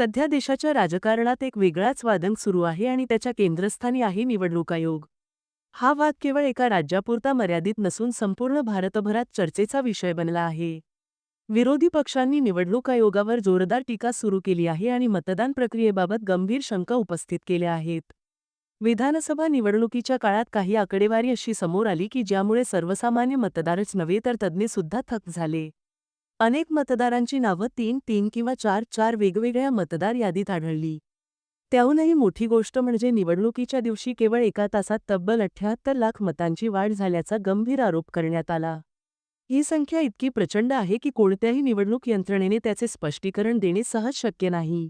सध्या देशाच्या राजकारणात एक वेगळाच वादंग सुरू आहे आणि त्याच्या केंद्रस्थानी आहे निवडणूक आयोग. हा वाद केवळ एका राज्यापुरता मर्यादित नसून संपूर्ण भारतभरात चर्चेचा विषय बनला आहे. विरोधी पक्षांनी निवडणूक आयोगावर जोरदार टीका सुरू केली आहे आणि मतदान प्रक्रियेबाबत गंभीर शंका उपस्थित केल्या आहेत. विधानसभा निवडणुकीच्या काळात काही आकडेवारी अशी समोर आली की ज्यामुळे सर्वसामान्य मतदारच नव्हे तर तज्ज्ञसुद्धा थक झाले. अनेक मतदारांची नावं तीन तीन किंवा चार चार वेगवेगळ्या मतदार यादीत आढळली. त्याहूनही मोठी गोष्ट म्हणजे निवडणुकीच्या दिवशी केवळ एका तासात तब्बल अठ्ठ्याहत्तर लाख मतांची वाढ झाल्याचा गंभीर आरोप करण्यात आला. ही संख्या इतकी प्रचंड आहे की कोणत्याही निवडणूक यंत्रणेने त्याचे स्पष्टीकरण देणे सहज शक्य नाही.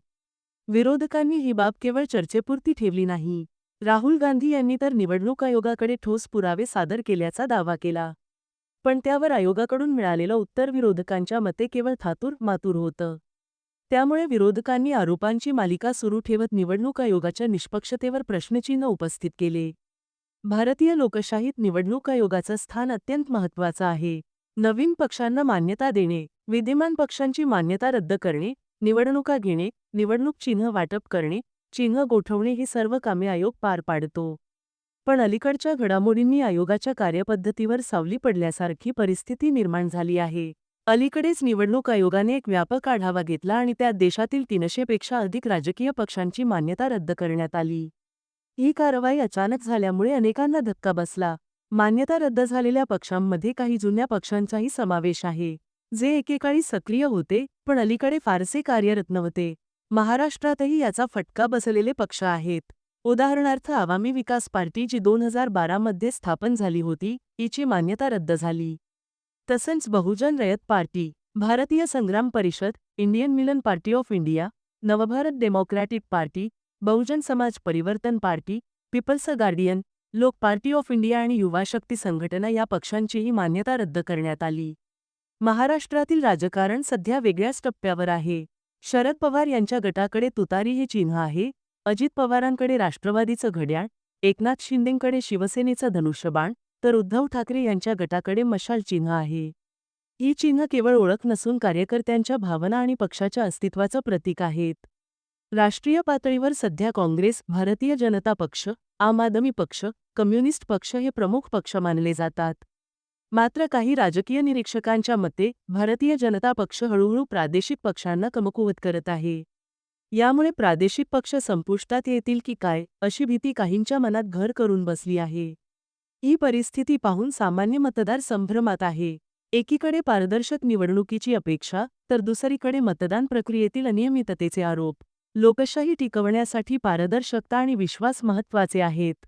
विरोधकांनी ही बाब केवळ चर्चेपुरती ठेवली नाही. राहुल गांधी यांनी तर निवडणूक आयोगाकडे ठोस पुरावे सादर केल्याचा दावा केला. पण त्यावर आयोगाकडून मिळालेलं उत्तर विरोधकांच्या मते केवळ थातूर मातूर होतं. त्यामुळे विरोधकांनी आरोपांची मालिका सुरू ठेवत निवडणूक आयोगाच्या निष्पक्षतेवर प्रश्नचिन्ह उपस्थित केले. भारतीय लोकशाहीत निवडणूक आयोगाचं स्थान अत्यंत महत्त्वाचं आहे. नवीन पक्षांना मान्यता देणे विद्यमान पक्षांची मान्यता रद्द करणे निवडणुका घेणे निवडणूक चिन्ह वाटप करणे चिन्ह गोठवणे ही सर्व कामे आयोग पार पाडतो. पण अलीकडच्या घडामोडींनी आयोगाच्या कार्यपद्धतीवर सावली पडल्यासारखी परिस्थिती निर्माण झाली आहे. अलीकडेच निवडणूक आयोगाने एक व्यापक आढावा घेतला आणि त्यात देशातील तीनशेपेक्षा अधिक राजकीय पक्षांची मान्यता रद्द करण्यात आली. ही कारवाई अचानक झाल्यामुळे अनेकांना धक्का बसला. मान्यता रद्द झालेल्या पक्षांमध्ये काही जुन्या पक्षांचाही समावेश आहे जे एकेकाळी सक्रिय होते पण अलीकडे फारसे कार्यरत नव्हते. महाराष्ट्रातही याचा फटका बसलेले पक्ष आहेत. उदाहरणार्थ आवामी विकास पार्टी जी दोन हजार बारामध्ये स्थापन झाली होती हिची मान्यता रद्द झाली. तसंच बहुजन रयत party Bharatiya Sangram Parishad Indian Milan party of India Navbharat democratic party Bahujan Samaj Parivartan party people's guardian Lok party of India आणि युवा शक्ती संघटना या पक्षांचीही मान्यता रद्द करण्यात आली. महाराष्ट्रातील राजकारण सध्या वेगळ्याच टप्प्यावर आहे. शरद पवार यांच्या गटाकडे तुतारी हे चिन्ह आहे अजित पवारांकडे राष्ट्रवादीचं घड्याळ एकनाथ शिंदेंकडे शिवसेनेचं धनुष्यबाण तर उद्धव ठाकरे यांच्या गटाकडे मशाल चिन्ह आहे. ही चिन्ह केवळ ओळख नसून कार्यकर्त्यांच्या भावना आणि पक्षाच्या अस्तित्वाचं प्रतीक आहेत. राष्ट्रीय पातळीवर सध्या काँग्रेस भारतीय जनता पक्ष आम आदमी पक्ष कम्युनिस्ट पक्ष हे प्रमुख पक्ष मानले जातात. मात्र काही राजकीय निरीक्षकांच्या मते भारतीय जनता पक्ष हळूहळू प्रादेशिक पक्षांना कमकुवत करत आहे. यामुळे प्रादेशिक पक्ष संपुष्टात येतील की काय अशी भीती काहींच्या मनात घर करून बसली आहे. ही परिस्थिती पाहून सामान्य मतदार संभ्रमात आहे. एकीकडे पारदर्शक निवडणुकीची अपेक्षा तर दुसरीकडे मतदान प्रक्रियेतील अनियमिततेचे आरोप. लोकशाही टिकवण्यासाठी पारदर्शकता आणि विश्वास महत्त्वाचे आहेत.